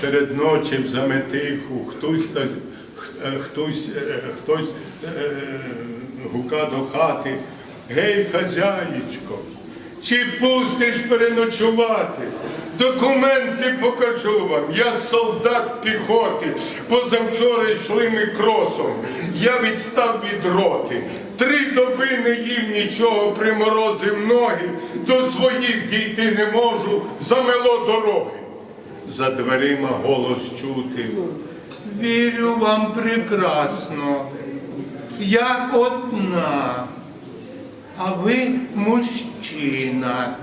серед ночі в заметиху, хтось, е, хтось, е, хтось е, гука до хати. Гей, хазяїчко, чи пустиш переночувати? Документи покажу вам. Я солдат піхоти. Позавчора йшли ми кросом. Я відстав від роти. Три доби не їв нічого, приморозив ноги. До своїх дійти не можу, замело дороги. За дверима голос чути. Вірю вам прекрасно. Я одна, а ви мужчина.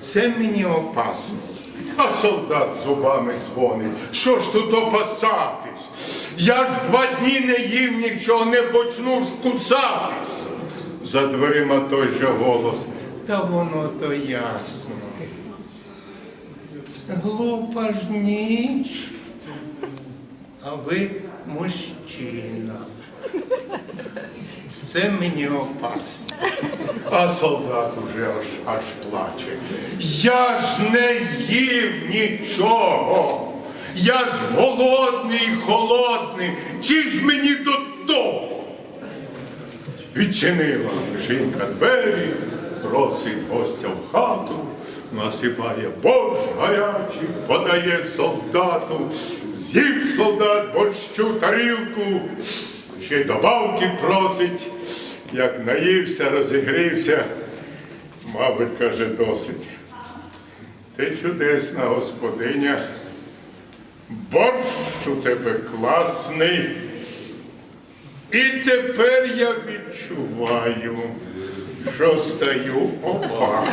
Це мені опасно. А солдат зубами дзвонить. Що ж тут опасатись? Я ж два дні не їв нічого, не почну ж кусатись. За дверима той же голос. Та воно то ясно. Глупа ж ніч, а ви мужчина. Це мені опасно. А солдат уже аж, аж плаче. Я ж не їв нічого. Я ж голодний, холодний. Чи ж мені до того? Відчинила жінка двері, просить гостя в хату, насипає борщ гарячий, подає солдату, з'їв солдат борщу тарілку, ще й добавки просить, як наївся, розігрівся, мабуть, каже, досить. Ти чудесна господиня, борщ у тебе класний. І тепер я відчуваю, що стаю опа.